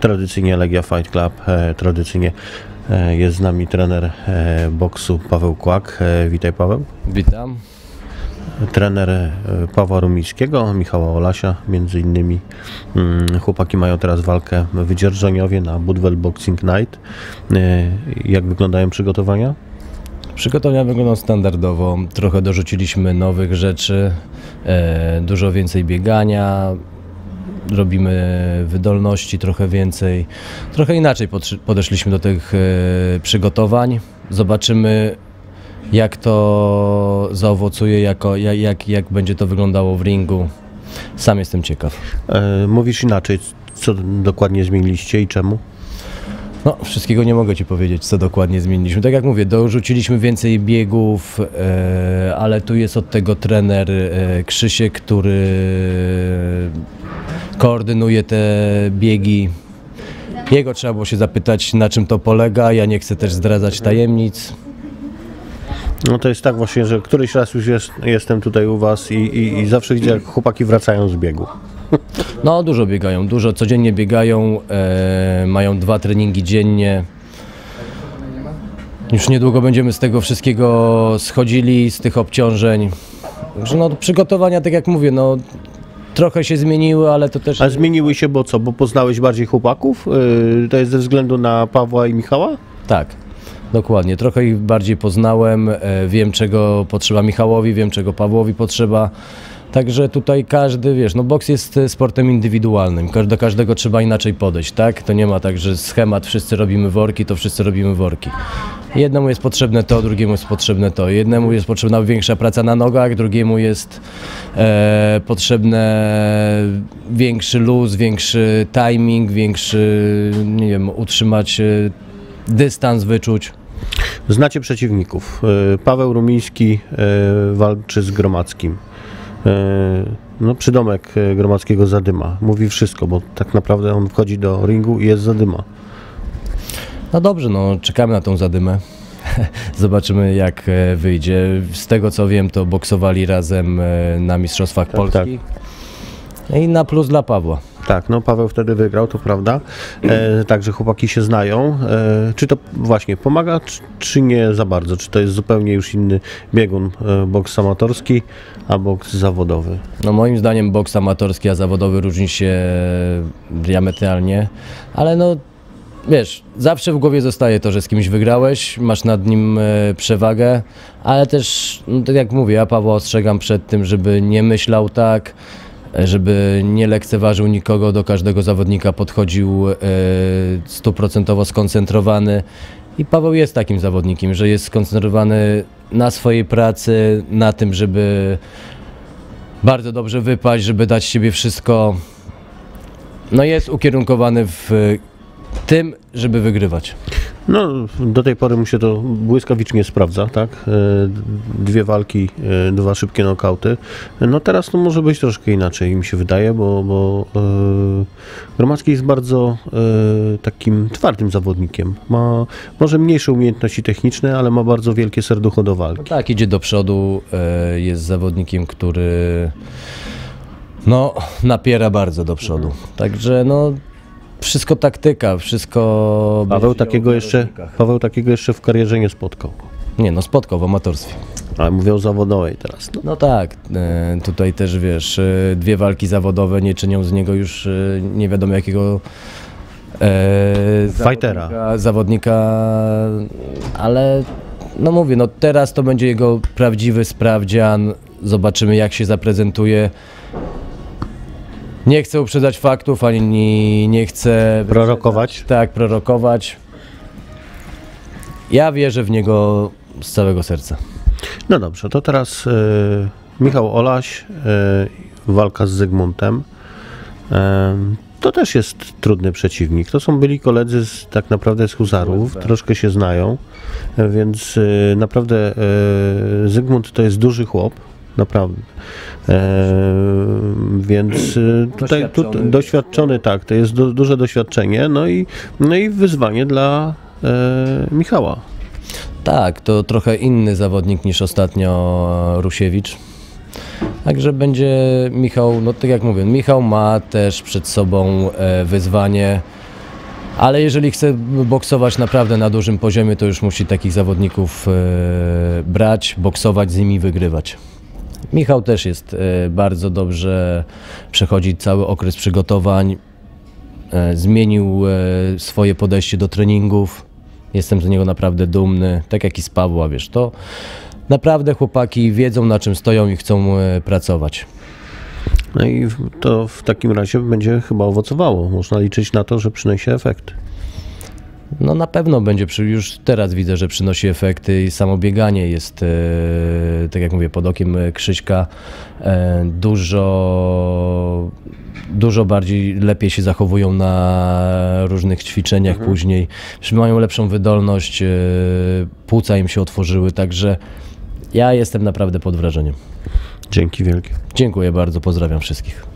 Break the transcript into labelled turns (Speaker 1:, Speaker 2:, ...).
Speaker 1: Tradycyjnie Legia Fight Club, e, tradycyjnie e, jest z nami trener e, boksu Paweł Kłak. Witaj Paweł.
Speaker 2: Witam.
Speaker 1: Trener Pawła Rumińskiego, Michała Olasia między innymi. Mm, Chłopaki mają teraz walkę w Wydzierżoniowie na Budwell Boxing Night. Jak wyglądają przygotowania?
Speaker 2: Przygotowania wyglądają standardowo. Trochę dorzuciliśmy nowych rzeczy, dużo więcej biegania, robimy wydolności trochę więcej. Trochę inaczej podeszliśmy do tych e, przygotowań. Zobaczymy, jak to zaowocuje, jako, jak, jak, będzie to wyglądało w ringu. Sam jestem ciekaw.
Speaker 1: E, Mówisz inaczej, co dokładnie zmieniliście i czemu?
Speaker 2: No, wszystkiego nie mogę Ci powiedzieć, co dokładnie zmieniliśmy. Tak jak mówię, dorzuciliśmy więcej biegów, e, ale tu jest od tego trener Krzysiek, który koordynuje te biegi. Jego trzeba było się zapytać, na czym to polega. Ja nie chcę też zdradzać tajemnic.
Speaker 1: No to jest tak właśnie, że któryś raz już jest, jestem tutaj u Was i, i, i zawsze widzę, jak chłopaki wracają z biegu.
Speaker 2: No, dużo biegają, dużo codziennie biegają, e, mają dwa treningi dziennie. Już niedługo będziemy z tego wszystkiego schodzili, z tych obciążeń. No, przygotowania, tak jak mówię, no, trochę się zmieniły, ale to też...
Speaker 1: A zmieniły się, bo co? Bo poznałeś bardziej chłopaków? Yy, to jest ze względu na Pawła i Michała?
Speaker 2: Tak, dokładnie. Trochę ich bardziej poznałem, e, wiem czego potrzeba Michałowi, wiem czego Pawłowi potrzeba. Także tutaj każdy, wiesz, no boks jest e, sportem indywidualnym. Do każdego trzeba inaczej podejść, tak? To nie ma tak, że schemat wszyscy robimy worki, to wszyscy robimy worki. Jednemu jest potrzebne to, drugiemu jest potrzebne to. Jednemu jest potrzebna większa praca na nogach, drugiemu jest e, potrzebne większy luz, większy timing, większy, nie wiem, utrzymać e, dystans, wyczuć.
Speaker 1: Znacie przeciwników. Yy, Paweł Rumiński walczy z Gromackim. Yy, no, przydomek yy, Gromackiego Zadyma. Mówi wszystko, bo tak naprawdę on wchodzi do ringu i jest Zadyma.
Speaker 2: No dobrze, no czekamy na tą zadymę. Zobaczymy jak e, wyjdzie. Z tego co wiem, to boksowali razem e, na Mistrzostwach
Speaker 1: Tak,
Speaker 2: Polski. I na plus dla Pawła.
Speaker 1: Tak, no Paweł wtedy wygrał, to prawda. E, także chłopaki się znają. E, czy to właśnie pomaga, czy, czy nie za bardzo? Czy to jest zupełnie już inny biegun? E, boks amatorski, a boks zawodowy?
Speaker 2: No moim zdaniem boks amatorski, a zawodowy różni się diametralnie, ale no wiesz, zawsze w głowie zostaje to, że z kimś wygrałeś, masz nad nim e, przewagę, ale też, no, tak jak mówię, ja Pawła ostrzegam przed tym, żeby nie myślał tak, e, żeby nie lekceważył nikogo, do każdego zawodnika podchodził e, stuprocentowo skoncentrowany. I Paweł jest takim zawodnikiem, że jest skoncentrowany na swojej pracy, na tym, żeby bardzo dobrze wypaść, żeby dać siebie wszystko. No jest ukierunkowany w tym, żeby wygrywać.
Speaker 1: No, do tej pory mu się to błyskawicznie sprawdza, tak? E, Dwie walki, e, dwa szybkie nokauty. No teraz to może być troszkę inaczej, mi się wydaje, bo, bo e, Gromacki jest bardzo takim twardym zawodnikiem. Ma może mniejsze umiejętności techniczne, ale ma bardzo wielkie serducho do walki.
Speaker 2: Tak, idzie do przodu, jest zawodnikiem, który no, napiera bardzo do przodu. Także no, wszystko taktyka, wszystko...
Speaker 1: Paweł takiego, jeszcze. Paweł takiego jeszcze w karierze nie spotkał.
Speaker 2: Nie no, spotkał w amatorstwie.
Speaker 1: Ale mówię o zawodowej teraz. No.
Speaker 2: No tak, e, tutaj też wiesz, e, dwie walki zawodowe nie czynią z niego już e, nie wiadomo jakiego
Speaker 1: Fightera.
Speaker 2: zawodnika, zawodnika, ale no mówię, no teraz to będzie jego prawdziwy sprawdzian, zobaczymy jak się zaprezentuje. Nie chcę uprzedzać faktów, ani nie, chcę
Speaker 1: Prorokować?
Speaker 2: tak, prorokować. Ja wierzę w niego z całego serca.
Speaker 1: No dobrze, to teraz e, Michał Olaś, e, walka z Zygmuntem. E, to też jest trudny przeciwnik. To są byli koledzy z, tak naprawdę z Huzarów, troszkę się znają, więc naprawdę Zygmunt to jest duży chłop. Naprawdę. E, więc e, tutaj tu,
Speaker 2: Doświadczony.
Speaker 1: doświadczony, tak, to jest du, duże doświadczenie, no i, no i wyzwanie dla e, Michała.
Speaker 2: Tak, to trochę inny zawodnik niż ostatnio Rusiewicz. Także będzie Michał, no tak jak mówię, Michał ma też przed sobą e, wyzwanie. Ale jeżeli chce boksować naprawdę na dużym poziomie, to już musi takich zawodników e, brać, boksować z nimi, wygrywać. Michał też jest e, bardzo dobrze, przechodzi cały okres przygotowań, e, zmienił e, swoje podejście do treningów. Jestem z niego naprawdę dumny, tak jak i z Pawła, wiesz, to naprawdę chłopaki wiedzą na czym stoją i chcą pracować.
Speaker 1: No i to w takim razie będzie chyba owocowało. Można liczyć na to, że przyniesie efekt.
Speaker 2: No na pewno będzie, już teraz widzę, że przynosi efekty i samo bieganie jest, e, tak jak mówię, pod okiem e, Krzyśka e, dużo, dużo bardziej, lepiej się zachowują na różnych ćwiczeniach później, że mają lepszą wydolność, płuca im się otworzyły, także ja jestem naprawdę pod wrażeniem.
Speaker 1: Dzięki wielkie.
Speaker 2: Dziękuję bardzo, pozdrawiam wszystkich.